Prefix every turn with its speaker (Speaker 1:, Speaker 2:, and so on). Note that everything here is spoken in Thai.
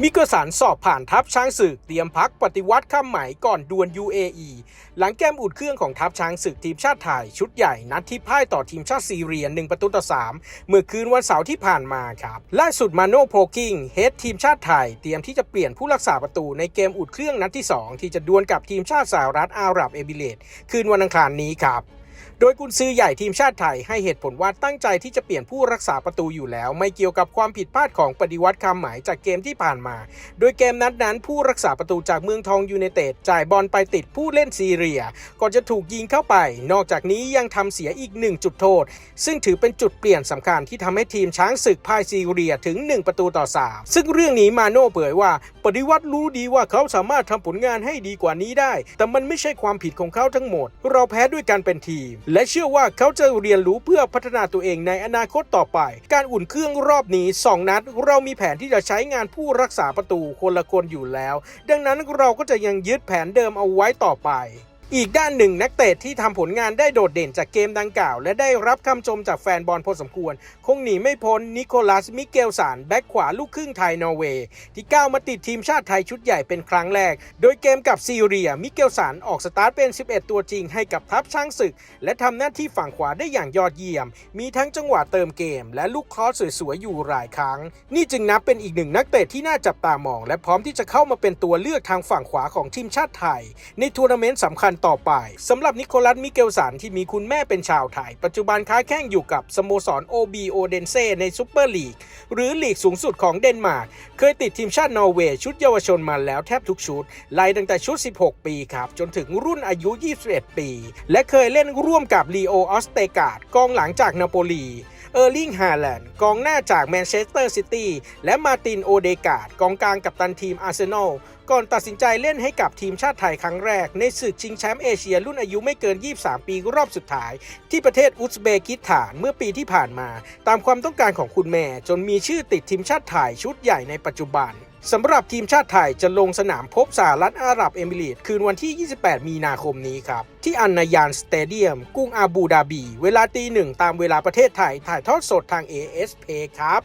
Speaker 1: มิกสันสอบผ่านทัพช้างศึกเตรียมพักปฏิวัติข้ามไหมก่อนดวล UAE หลังแก้มอุดเครื่องของทัพช้างศึกทีมชาติไทย ชุดใหญ่นัดที่พ่ายต่อทีมชาติซีเรีย1ประตูต่อ3เมื่อคืนวันเสาร์ที่ผ่านมาครับ ล่าสุดมาโนโพกิงเฮดทีมชาติไทย เตรียมที่จะเปลี่ยนผู้รักษาประตูในเกมอุดเครื่องนัดที่ 2 ที่จะดวลกับทีมชาติสหรัฐอาหรับเอมิเรตส์คืนวันอังคารนี้ครับ โดยกุนซือใหญ่ทีมชาติไทยให้เหตุผลว่าตั้งใจที่จะเปลี่ยนผู้รักษาประตูอยู่แล้ว ไม่เกี่ยวกับความผิดพลาดของปฏิวัติคำหมายจากเกมที่ผ่านมา โดยเกมนัดนั้นผู้รักษาประตูจากเมืองทองยูไนเต็ดจ่ายบอลไปติดผู้เล่นซีเรีย ก่อนจะถูกยิงเข้าไป นอกจากนี้ยังทำเสียอีกหนึ่งจุดโทษ ซึ่งถือเป็นจุดเปลี่ยนสำคัญที่ทำให้ทีมช้างศึกพ่ายซีเรียถึง 1 ประตูต่อ3ซึ่งเรื่องนี้มาโน่เผยว่า ปฏิวัติรู้ดีว่าเขาสามารถทำผลงานให้ดีกว่านี้ได้ แต่มันไม่ใช่ความผิดของเขาทั้งหมด เราแพ้ด้วยการเป็นทีมและเชื่อว่าเขาจะเรียนรู้เพื่อพัฒนาตัวเองในอนาคตต่อไป การอุ่นเครื่องรอบนี้ 2 นัด เรามีแผนที่จะใช้งานผู้รักษาประตูคนละคนอยู่แล้ว ดังนั้นเราก็จะยังยึดแผนเดิมเอาไว้ต่อไป อีกด้านหนึ่งนักเตะที่ทำผลงานได้โดดเด่นจากเกมดังกล่าว และได้รับคำชมจากแฟนบอลพอสมควร คงหนีไม่พ้นนิโคลัสมิเกลสันแบ็กขวาลูกครึ่งไทยนอร์เวย์ที่ก้าวมาติดทีมชาติไทยชุดใหญ่เป็นครั้งแรก โดยเกมกับซีเรียมิเกลสันออกสตาร์ทเป็น 11 ตัวจริงให้กับทัพช้างศึก และทำหน้าที่ฝั่งขวาได้อย่างยอดเยี่ยม มีทั้งจังหวะเติมเกม และลูกคอสสวยๆอยู่หลายครั้ง นี่จึงนับเป็นอีกหนึ่งนักเตะที่น่าจับตามอง และพร้อมที่จะเข้ามาเป็นตัวเลือกทางฝั่งขวาของทีมชาติไทย ในทัวร์นาเมนต์สำคัญต่อไปสำหรับนิโคลัสมิเกลสันที่มีคุณแม่เป็นชาวไทย ปัจจุบันค้าแข่งอยู่กับสโมสร OB โอเดนเซในซูเปอร์ลีก หรือลีกสูงสุดของเดนมาร์ก เคยติดทีมชาตินอร์เวย์ชุดเยาวชนมาแล้วแทบทุกชุด ไล่ตั้งแต่ชุด 16 ปีครับ จนถึงรุ่นอายุ 21 ปี และเคยเล่นร่วมกับลีโอออสเตกาดกองหลังจากนาโปลี เออร์ลิง ฮาแลนด์ กองหน้าจากแมนเชสเตอร์ซิตี้ และมาติน โอเดกาด กองกลางกับตันทีมอาร์เซนอล ก่อนตัดสินใจเล่นให้กับทีมชาติไทยครั้งแรก ในศึกชิงแชมป์เอเชียรุ่นอายุไม่เกิน 23 ปีรอบสุดท้าย ที่ประเทศอุซเบกิสถานเมื่อปีที่ผ่านมา ตามความต้องการของคุณแม่ จนมีชื่อติดทีมชาติไทยชุดใหญ่ในปัจจุบัน สำหรับทีมชาติไทยจะลงสนามพบสหรัฐอาหรับเอมิเรตคืนวันที่ 28 มีนาคมนี้ครับ ที่อันนายานสเตเดียม กรุงอาบูดาบี เวลาตีหนึ่งตามเวลาประเทศไทย ถ่ายทอดสดทาง ASP ครับ